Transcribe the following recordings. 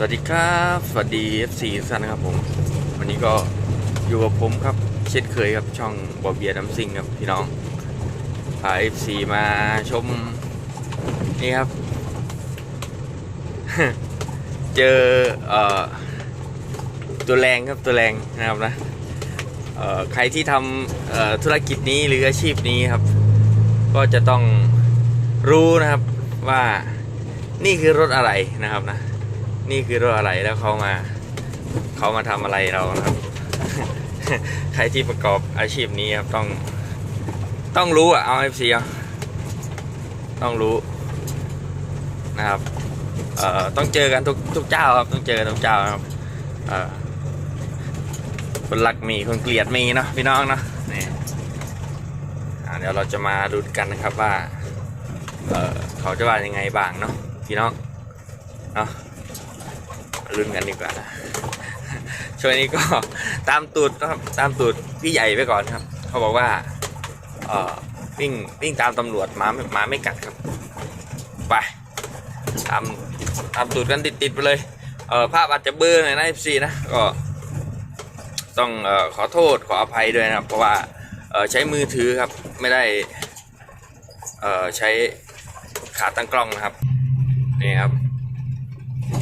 สวัสดีครับ สวัสดี FC ทุกท่านนะครับผม วันนี้ก็อยู่กับผมครับ เช่นเคยครับช่องบอเบียร์ดัมซิงครับพี่น้องพา FC มาชมนี่ครับ เจอเอ่อตัวแรงครับตัวแรงนะครับนะเอ่อใครที่ทำเอ่อธุรกิจนี้หรืออาชีพนี้ครับ ก็จะต้องรู้นะครับว่านี่คือรถอะไรนะครับนะ นี่คือรถอะไรแล้วเขามาเขามาทำอะไรเรานะครับ ใครที่ประกอบอาชีพนี้ครับต้องต้องรู้อะเอาเอฟซีเอต้องรู้นะครับเอ่อต้องเจอกันทุกทุกเจ้าครับต้องเจอกันทุกเจ้าครับเอ่อคนรักมีคนเกลียดมีเนาะพี่น้องเนาะนี่เดี๋ยวเราจะมาดูกันนะครับว่าเอ่อเขาจะว่ายังไงบ้างเนาะพี่น้องเนาะ ลุ้นกันดีกว่านะช่วงนี้ก็ตามตูดนะครับตามตูดพี่ใหญ่ไปก่อนครับ เขาบอกว่าเออวิ่งวิ่งตามตำรวจมาหมาไม่กัดครับ ไปตามตามตูดกันติดติดๆไปเลยเออภาพอาจจะเบลอหน่อยนะ FC นะก็ต้องออขอโทษขออภัยด้วยนะครับ เพราะว่าใช้มือถือครับไม่ได้ใช้ขาตั้งกล้องนะครับนี่ครับ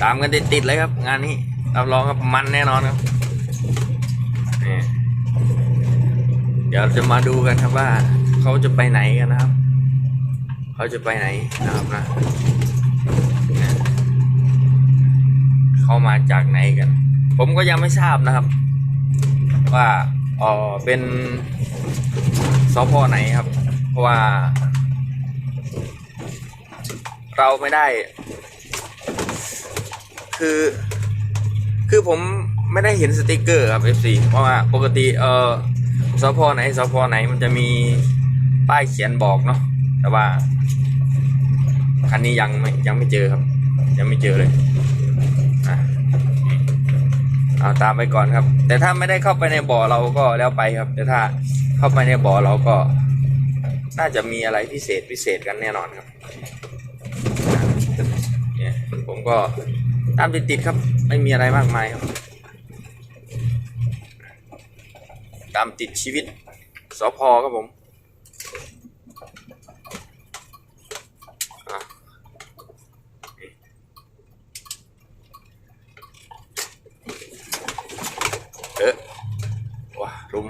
ตามกันติดๆเลยครับ งานนี้รับรองครับมันแน่นอนครับนี่เดี๋ยวจะมาดูกันครับว่าเขาจะไปไหนกันนะครับ เขาจะไปไหนนะครับนะเนี่ยเขามาจากไหนกัน ผมก็ยังไม่ทราบนะครับ ว่าเออเป็นสพไหนครับ เพราะว่า เราไม่ได้ คือ คือผมไม่ได้เห็นสติกเกอร์ครับ FC เพราะว่าปกติเออสพไหนสพไหนมันจะมีป้ายเขียนบอกเนาะแต่ว่าคันนี้ยังไม่ยังไม่เจอครับ ยังไม่เจอเลยเอาตามไปก่อนครับ แต่ถ้าไม่ได้เข้าไปในบ่อเราก็แล้วไปครับ แต่ถ้าเข้าไปในบ่อเราก็ น่าจะมีอะไรพิเศษพิเศษกันแน่นอนครับเนี่ยผมก็ ตามติดๆครับ ไม่มีอะไรมากมายครับ ตามติดชีวิตสพครับผมอเออว้าลุม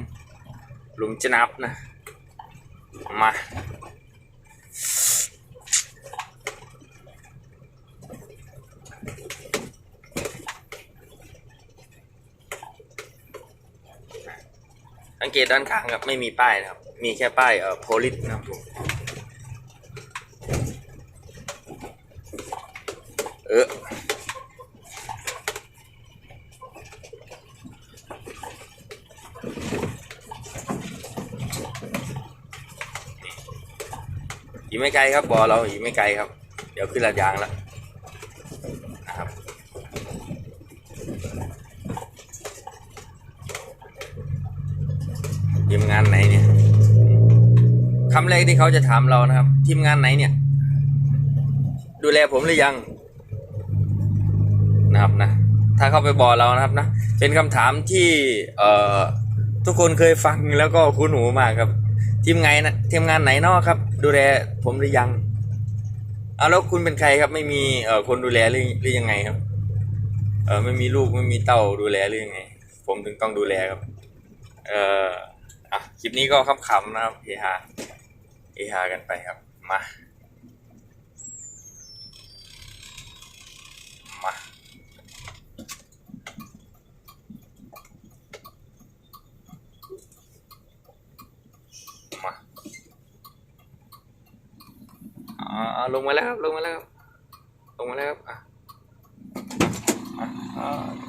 ลุมจะนับนะ มา สังเกตด้านข้างครับไม่มีป้ายนะครับ มีแค่ป้ายเอ่อโพลิสนะครับผมเอออีกไม่ไกลครับบอเราอีกไม่ไกลครับ เดี๋ยวขึ้นลาดยางแล้วนะครับ ทีมงานไหนเนี่ยคำแรกที่เขาจะถามเรานะครับ ทีมงานไหนเนี่ย ดูแลผมหรือยัง นะครับนะ ถ้าเข้าไปบอกเรานะครับนะเป็นคำถามที่เอ่อทุกคนเคยฟังแล้วก็คุ้นหูมากครับ ทีมไงนะทีมงานไหนนอกครับ ดูแลผมหรือยังเอาแล้วคุณเป็นใครครับ ไม่มีเอ่อคนดูแลหรือหรือยังไงครับเออไม่มีลูกไม่มีเต้าดูแลหรือยังไง ผมถึงต้องดูแลครับ เอ่อ อะคลิปนี้ก็ขำๆนะครับเฮฮาเฮฮากันไปครับมามา มาอ่าลงมาแล้วครับ ลงมาแล้วครับ ลงมาแล้วครับอะอะอ่า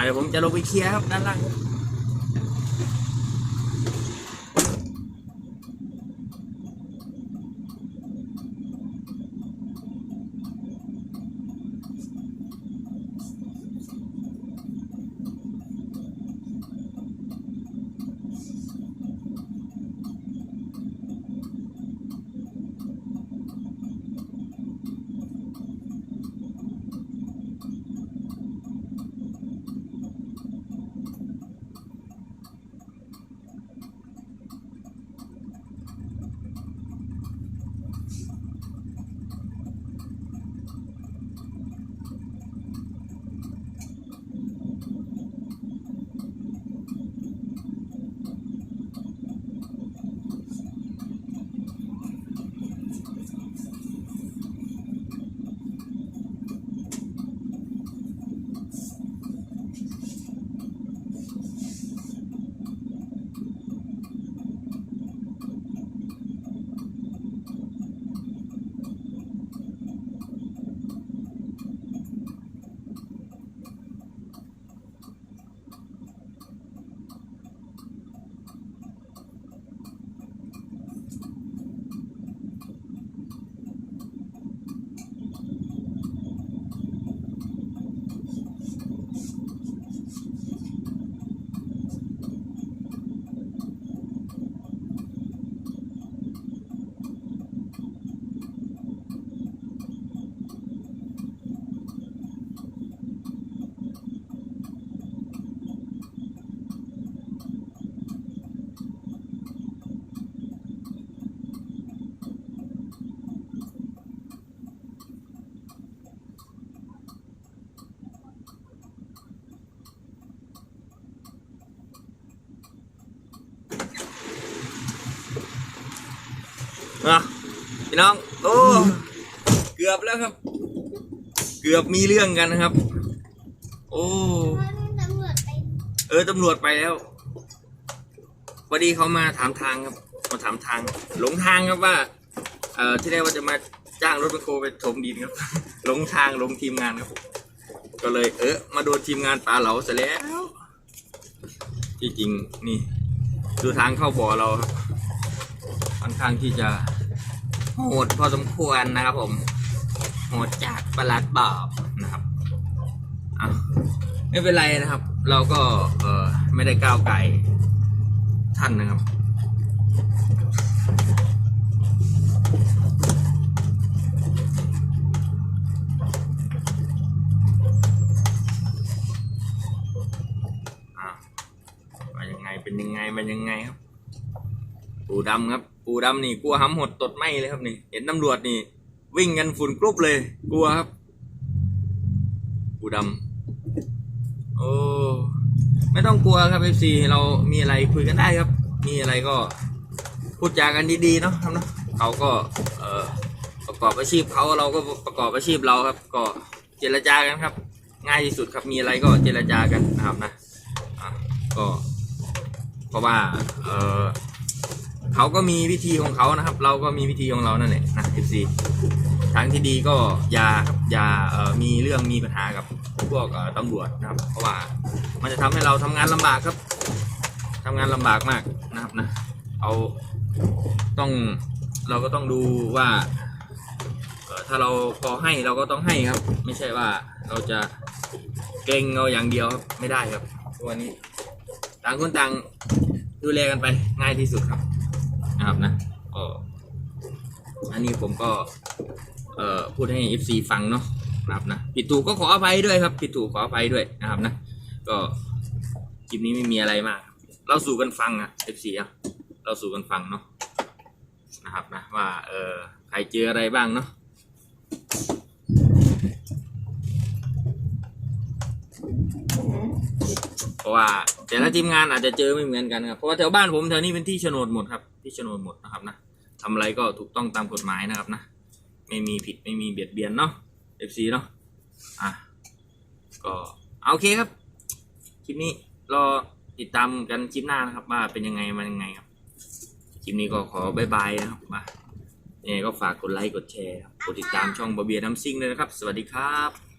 เดี๋ยวผมจะลงไปเคลียร์ครับด้านล่าง อะพี่น้อง โอ้เกือบแล้วครับ เกือบมีเรื่องกันนะครับ โอ้ตำรวจไปเออตำรวจไปแล้วพอดีเขามาถามทางครับมาถามทาง หลงทางครับว่า เอ่อที่แรกว่าจะมาจ้างรถแมคโครไปถมดินครับ หลงทางหลงทีมงานครับก็เลย เออมาโดนทีมงานปลาเหลาซะแล้วที่จริงนี่ ดูทางเข้าบ่อเราครับค่อนข้างที่จะ โหดพอสมควรนะครับผม โหดจากประหลัดบอบนะครับอะไม่เป็นไรนะครับ เราก็เออไม่ได้ก้าวไก่ท่านนะครับอะว่ายังไงเป็นยังไงมันยังไงครับปูดำครับ ปูดำนี่กลัวห้ำหดตดไหมเลยครับนี่ เห็นตำรวจนี่ วิ่งกันฝุ่นกรุบเลย กลัวครับ ปูดำโอ้ไม่ต้องกลัวครับเอฟซีเรามีอะไรคุยกันได้ครับ มีอะไรก็พูดจากันดีๆเนาะครับเนาะเขาก็เออประกอบอาชีพเขาเราก็ประกอบอาชีพเราครับ ก็เจรจากันครับ ง่ายที่สุดครับมีอะไรก็เจรจากันนะครับนะอะก็เพราะว่าเออ เขาก็มีวิธีของเขานะครับ เราก็มีวิธีของเรานั่นแหละนะเอฟซีทางที่ดีก็อย่าครับอย่ามีเรื่องมีปัญหากับพวกตำรวจนะครับ เพราะว่ามันจะทำให้เราทำงานลำบากครับทำงานลำบากมากนะครับนะเอาต้องเราก็ต้องดูว่าถ้าเราพอให้เราก็ต้องให้ครับ ไม่ใช่ว่าเราจะเกรงเอาอย่างเดียวครับไม่ได้ครับวันนี้ ต่างคนต่างดูแลกันไปง่ายที่สุดครับ นะครับนะก็อันนี้ผมก็ เอ่อพูดให้ FC ฟังเนาะนะครับนะผิดถูกก็ขออภัยด้วยครับผิดถูกขออภัยด้วยนะครับนะก็คลิปนี้ไม่มีอะไรมาก เราสู่กันฟังอะ FC อะเราสู่กันฟังเนาะนะครับนะว่าเออใครเจออะไรบ้างเนาะเพราะว่าแต่ละทีมงานอาจจะเจอไม่เหมือนกันครับเพราะว่าแถวบ้านผมแถวนี้เป็นที่โฉนดหมดครับ ที่โฉนหมดนะครับนะทำอะไรก็ถูกต้องตามกฎหมายนะครับนะ ไม่มีผิดไม่มีเบียดเบียนเนาะ FC เนาะ อะ ก็เอาโอเคครับ คลิปนี้รอติดตามกันคลิปหน้านะครับ ว่าเป็นยังไงมันยังไงครับ คลิปนี้ก็ขอบายบายนะครับมายังไงก็ฝากกดไลค์กดแชร์กดติดตามช่องบะเบียน้ำซิ่งด้วยนะครับ สวัสดีครับ